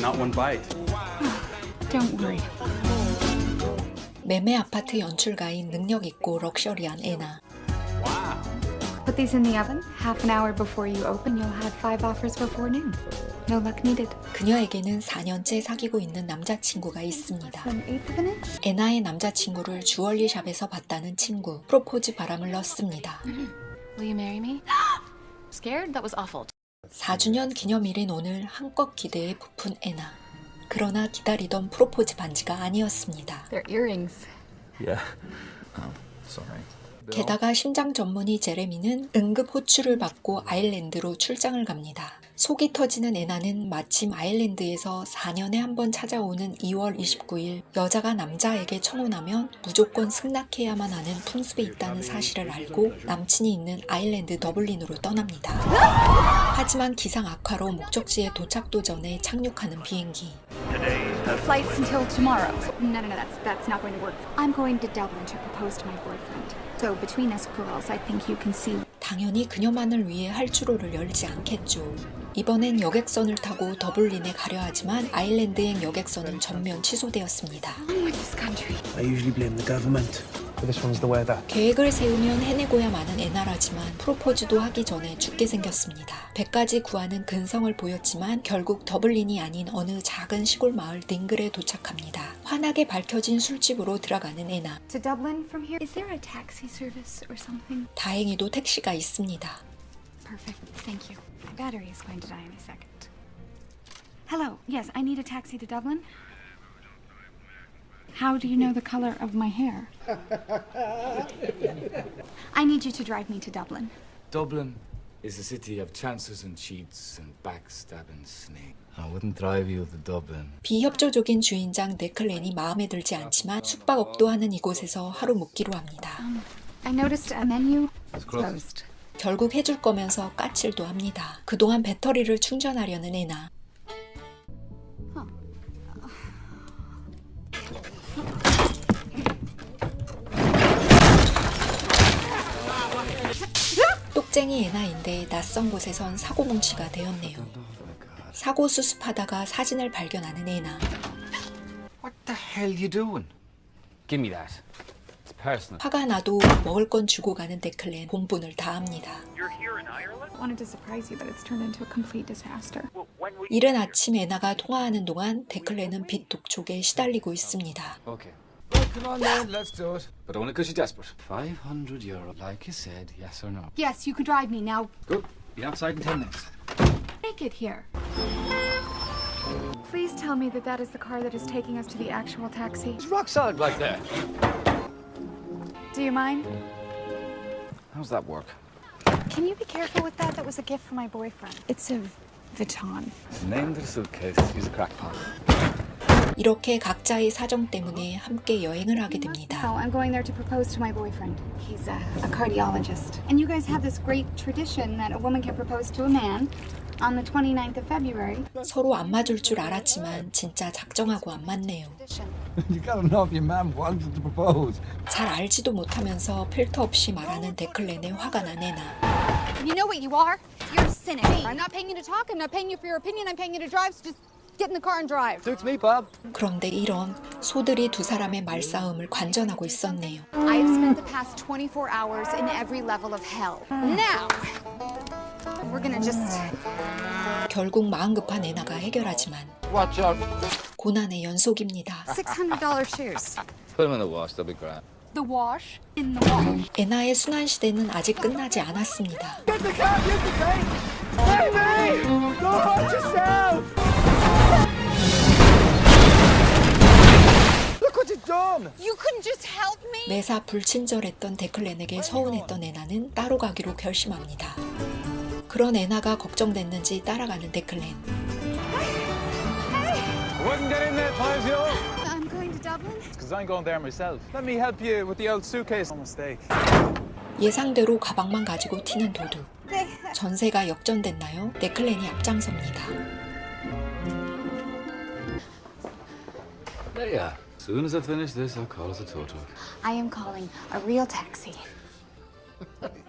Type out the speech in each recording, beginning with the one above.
Not one bite. Don't worry. 매매 아파트 연출가인 능력 있고 럭셔리한 애나. Put these in the oven. Half an hour before you open, you'll have five offers before noon. No luck needed. 그녀에게는 4년째 사귀고 있는 남자친구가 있습니다. 애나의 남자친구를 주얼리 샵에서 봤다는 친구. 프로포즈 바람을 넣습니다. Will you marry me? Scared? That was awful. 4주년 기념일인 오늘 한껏 기대에 부푼 애나. 그러나 기다리던 프로포즈 반지가 아니었습니다. They're earrings. Yeah. Oh, sorry. 게다가 심장 전문의 제레미는 응급 호출을 받고 아일랜드로 출장을 갑니다. 속이 터지는 애나는 마침 아일랜드에서 4년에 한 번 찾아오는 2월 29일 여자가 남자에게 청혼하면 무조건 승낙해야만 하는 풍습이 있다는 사실을 알고 남친이 있는 아일랜드 더블린으로 떠납니다. 하지만 기상 악화로 목적지에 도착도 전에 착륙하는 비행기. Flights until tomorrow. No, no, no, that's that's not going to work. I'm going to Dublin to propose to my boyfriend. So between us girls, I think you can see. 당연히 그녀만을 위해 할주로를 열지 않겠죠. 이번엔 여객선을 타고 더블린에 가려 하지만 아일랜드행 여객선은 전면 취소되었습니다. I usually blame the government, but this one's the weather. 계획을 세우면 해내고야 마는 애나라지만 프로포즈도 하기 전에 죽게 생겼습니다. 배까지 구하는 근성을 보였지만 결국 더블린이 아닌 어느 작은 시골 마을 딩글에 도착합니다. 환하게 밝혀진 술집으로 들어가는 애나. To Dublin from here. Is there a taxi service or something? 다행히도 택시가 있습니다. Perfect. Thank you. My battery is going to die any second. Hello. Yes, I need a taxi to Dublin. How do you know the color of my hair? I need you to drive me to Dublin. Dublin is a city of chances and cheats and backstabbing snake. I wouldn't drive you to Dublin. 비협조적인 주인장 네클렌이 마음에 들지 않지만 숙박업도 하는 이곳에서 하루 묵기로 합니다. I noticed a menu It's closed. closed. 결국 해줄 거면서 까칠도 합니다. 그동안 배터리를 충전하려는 애나. 애나인데 낯선 곳에선 사고 뭉치가 되었네요. 사고 수습하다가 사진을 발견하는 애나. What the hell you doing? Give me that. It's personal. 화가 나도 먹을 건 주고 가는 데클렌 본분을 다합니다. Wanted to surprise you, but it's turned into a complete disaster. 이른 아침 애나가 통화하는 동안 데클렌은 빛 독촉에 시달리고 있습니다. Okay. Well, come on then, let's do it. But only because you're desperate. 500 euro. Like you said, yes or no? Yes, you can drive me now. Good. Be outside in 10 minutes. Make it here. Please tell me that that is the car that is taking us to the actual taxi. It's rock solid right there. Do you mind? How's that work? Can you be careful with that? That was a gift from my boyfriend. It's a Vuitton. Name to the suitcase. He's a crackpot. 이렇게 각자의 사정 때문에 함께 여행을 하게 됩니다. I'm going there to propose to my boyfriend. He's a, a cardiologist. And you guys have this great tradition that a woman can propose to a man on the 29th of February. 서로 안 맞을 줄 알았지만 진짜 작정하고 안 맞네요. you gotta know if your man wanted to propose. 잘 알지도 못하면서 필터 없이 말하는 데클렌에 화가 난 애나. You know what you are? You're a cynic. I'm not paying you to talk. I'm not paying you for your opinion. I'm paying you to drive. So just get in the car and drive. Suits me, Bob. 그런데 이런 소들이 두 사람의 말싸움을 관전하고 있었네요. I have spent the past 24 hours in every level of hell. Now, we're gonna just. 결국 마음 급한 애나가 해결하지만 Watch out. 고난의 연속입니다. $600 shoes. Put him in the wash. They'll be grand. The wash in the wash. 애나의 순환 시대는 아직 끝나지 않았습니다. Look 매사 불친절했던 데클렌에게 서운했던 애나는 따로 가기로 결심합니다. 그런 애나가 걱정됐는지 따라가는 데클렌. Wouldn't get in there, Pazio. I'm going to Dublin. Because I'm going there myself. Let me help you with the old suitcase. No mistake. 예상대로 가방만 가지고 튀는 도둑. 전세가 역전됐나요? 데클렌이 앞장섭니다. As soon as I finish this, I'll call us a tow truck. I am calling a real taxi.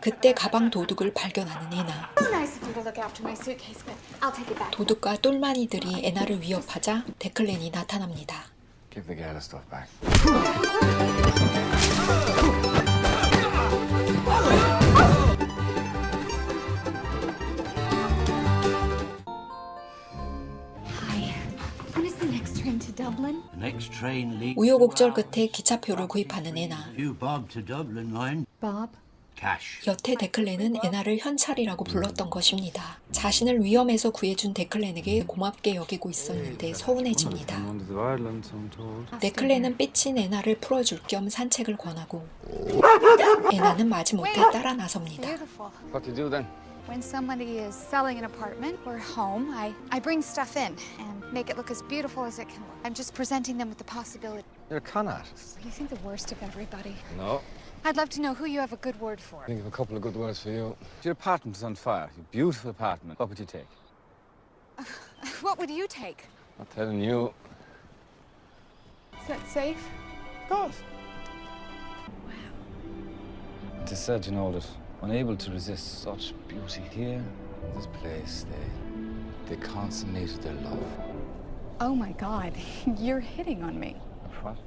그때 가방 도둑을 발견하는 애나. So nice of you to look after my suitcase, but I'll take it back. 도둑과 똘마니들이 애나를 위협하자 데클렌이 나타납니다. Give the girl her stuff back. 우여곡절 끝에 기차표를 구입하는 애나. You bob to Dublin line. Bob. Cash. 여태 데클렌은 애나를 현찰이라고 불렀던 것입니다. 자신을 위험에서 구해준 데클렌에게 고맙게 여기고 있었는데 서운해집니다. 데클렌은 삐친 애나를 풀어줄 겸 산책을 권하고 애나는 마지못해 따라 나섭니다. Beautiful. What do you do then? When somebody is selling an apartment or home, I, I bring stuff in and make it look as beautiful as it can look. I'm just presenting them with the possibility. You're a con artist. You think the worst of everybody. No. I'd love to know who you have a good word for. I think of a couple of good words for you. Your apartment is on fire, your beautiful apartment, what would you take? What would you take? I'm telling you. Is that safe? Of course. Wow. It is said, you know, that unable to resist such beauty here, in this place, they they consummated their love. Oh my God, you're hitting on me. What?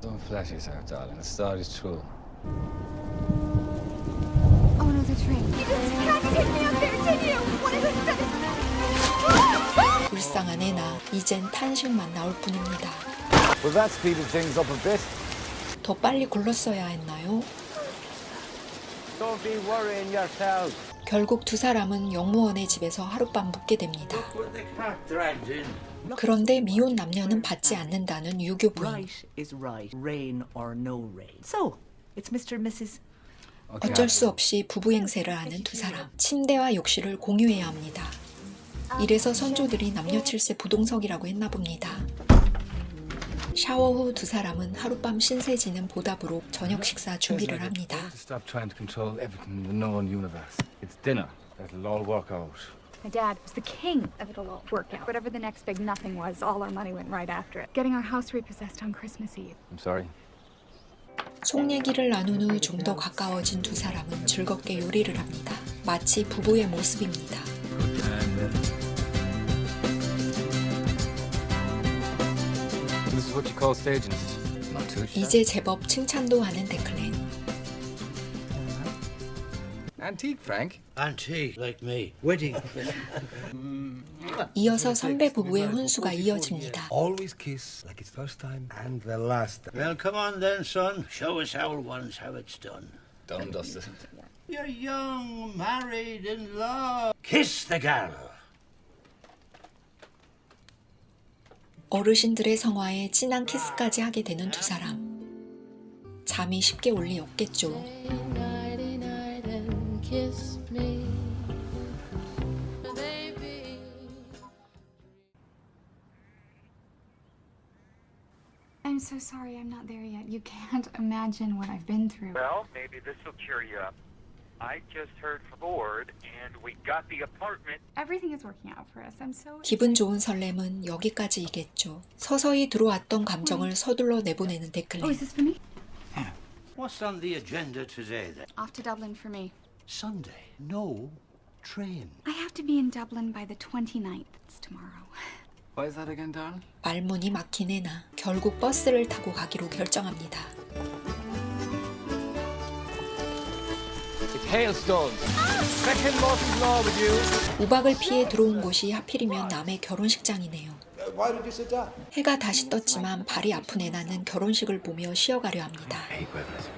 Don't flash yourself, darling. The story is true. Oh no, the train. You just had to take me up there, didn't you? What did I say? 불쌍한 애나 이젠 탄식만 나올 뿐입니다. Well, that speeded things up a bit. 더 빨리 굴렀어야 했나요? 결국 두 사람은 영무원의 집에서 하룻밤 묵게 됩니다. 그런데 미혼 남녀는 받지 않는다는 유교 부인. Right is right, rain or no rain. So, it's Mr. and Mrs. 어쩔 수 없이 부부 행세를 하는 두 사람. 침대와 욕실을 공유해야 합니다. 이래서 선조들이 남녀 칠세 부동석이라고 했나 봅니다. 샤워 후 두 사람은 하룻밤 신세 지는 보답으로 저녁 식사 준비를 합니다. Stop trying to control everything in the known universe. It's dinner. That'll all work out. My dad was the king of it'll all work out. Whatever the next big nothing was, all our money went right after it. Getting our house repossessed on Christmas Eve. I'm sorry. 속 얘기를 나눈 후 좀 더 가까워진 두 사람은 즐겁게 요리를 합니다. 마치 부부의 모습입니다. This is what you call staging. Not too shabby. 이제 제법 칭찬도 하는 데클렌. Antique, Frank. Antique, like me. Wedding. 이어서 선배 부부의 혼수가 이어집니다. Always kiss like it's first time and the last time. well, come on then, son. Show us old ones how it's done. Done and dusted. You're young, married, in love. Kiss the girl. 어르신들의 성화에 진한 키스까지 하게 되는 두 사람. 잠이 쉽게 올 리 없겠죠. I'm so sorry I'm not there yet. You can't imagine what I've been through. Well, maybe this will cheer you up. 기분 좋은 설렘은 여기까지이겠죠. 서서히 들어왔던 감정을 서둘러 내보내는 Oh, 데클렌. is this for me? What's on the agenda today then? Off to Dublin for me. Sunday. No train. I have to be in Dublin by the 29th. It's tomorrow. Why is that again, darling? 말문이 막힌 애나 결국 버스를 타고 가기로 결정합니다. 우박을 피해 들어온 곳이 하필이면 남의 결혼식장이네요. Why did you sit down? 해가 다시 떴지만 발이 아픈 애나는 결혼식을 보며 쉬어가려 합니다. Hate weathers.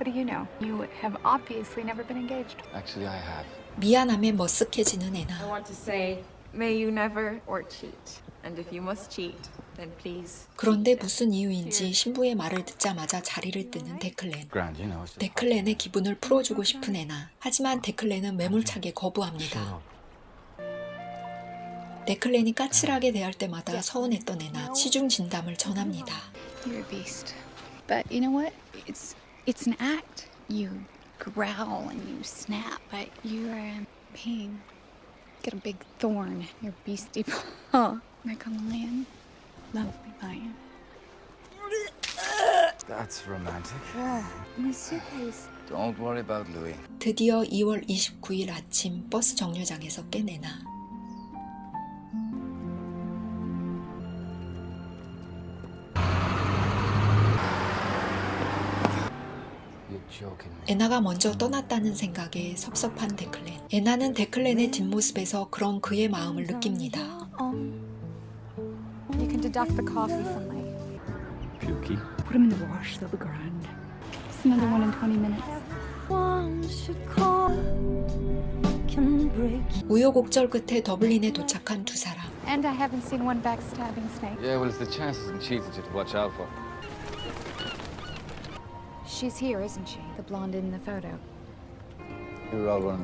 What do you know? You have obviously never been engaged. Actually, I have. 미안함에 머쓱해지는 애나. 그런데 무슨 이유인지 신부의 말을 듣자마자 자리를 뜨는 데클렌. Grand, you know. It's just 데클렌의 기분을 풀어주고 싶은 애나. 하지만 데클렌은 매몰차게 거부합니다. 데클렌이 까칠하게 대할 때마다 서운했던 애나 시중 진담을 전합니다. Lovely lion. That's romantic. My suitcase. Don't worry about Louis. 드디어 2월 29일 아침 버스 정류장에서 깨내나. You're joking me. 에나가 먼저 떠났다는 생각에 섭섭한 데클렌. 에나는 데클렌의 뒷모습에서 그런 그의 마음을 느낍니다. You can deduct the coffee from my. Pukey. Put him in the wash, they'll be grand. Just another one in 20 minutes. 우여곡절 끝에 더블린에 도착한 두 사람. And I haven't seen one backstabbing snake. Yeah, well, it's the chances and cheats that you have to watch out for. She's here, isn't she? The blonde in the photo.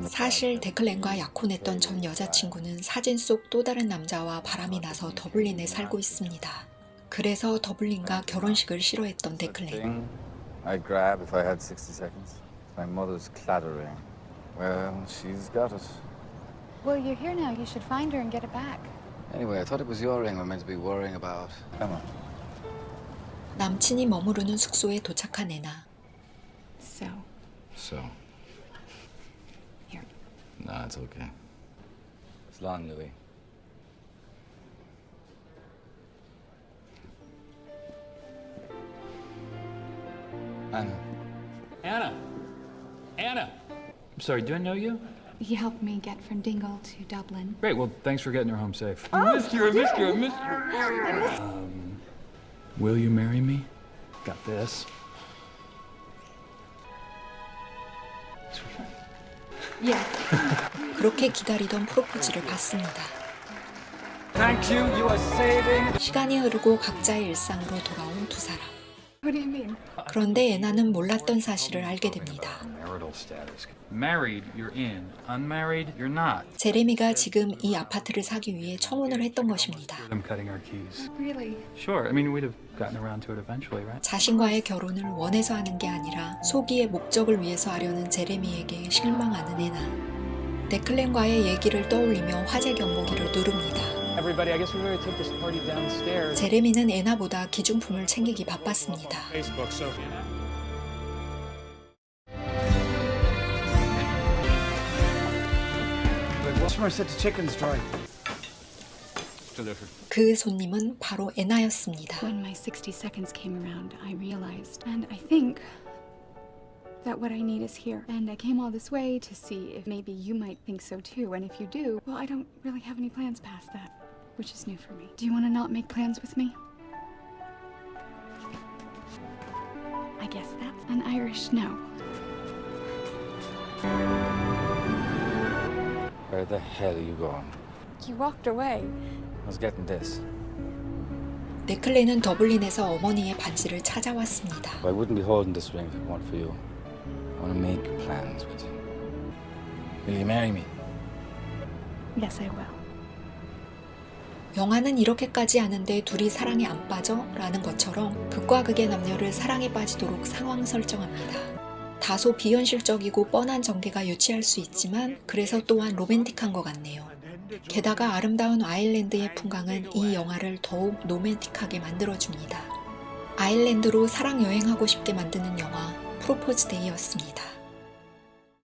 사실 데클렌과 약혼했던 전 여자친구는 사진 속 또 다른 남자와 바람이 나서 더블린에 살고 있습니다. 그래서 더블린과 결혼식을 싫어했던 데클렌. thing I'd grab if I had 60 seconds. My mother's clatter ring. Well, she's got it. Well, you're here now. You should find her and get it back. Anyway, I thought it was your ring we're meant to be worrying about. Come on. 남친이 머무르는 숙소에 도착한 에나. So, So. Here. Nah, it's okay. It's long, Louis. Anna. Anna! Anna! I'm sorry, do I know you? He helped me get from Dingle to Dublin. Great, well, thanks for getting her home safe. I missed you, I missed you, I missed you. Um, will you marry me? Got this. 그렇게 기다리던 프로포즈를 받습니다. 시간이 흐르고 각자의 일상으로 돌아온 두 사람. What do you mean? 그런데 에나는 몰랐던 사실을 알게 됩니다. Marital status. Married, you're in. Unmarried, you're not. 제레미가 지금 이 아파트를 사기 위해 청혼을 했던 것입니다. 자신과의 결혼을 원해서 하는 게 아니라 소기의 목적을 위해서 하려는 제레미에게 실망하는 에나. 데클렌과의 얘기를 떠올리며 화재 경보기를 누릅니다. Everybody, I guess we better take this party downstairs. 제레미는 에나보다 기중품을 챙기기 바빴습니다. Facebook, Sophie. The customer said the chicken's dry. Delivered. 그 손님은 바로 에나였습니다. When my 60 seconds came around, I realized, and I think that what I need is here. And I came all this way to see if maybe you might think so too. And if you do, well, I don't really have any plans past that, which is new for me. Do you want to not make plans with me? I guess that's an Irish no. Where the hell are you going? You walked away. I was getting this. 네클렌은 더블린에서 어머니의 반지를 찾아왔습니다. I wouldn't be holding this ring if it weren't for you. I want to make plans with you. Will you marry me? Yes, I will. 영화는 이렇게까지 하는데 둘이 사랑에 안 빠져? 라는 것처럼 극과 극의 남녀를 사랑에 빠지도록 상황 설정합니다. 다소 비현실적이고 뻔한 전개가 유치할 수 있지만 그래서 또한 로맨틱한 것 같네요. 게다가 아름다운 아일랜드의 풍광은 이 영화를 더욱 로맨틱하게 만들어줍니다. 아일랜드로 사랑 여행하고 싶게 만드는 영화 프로포즈 데이였습니다.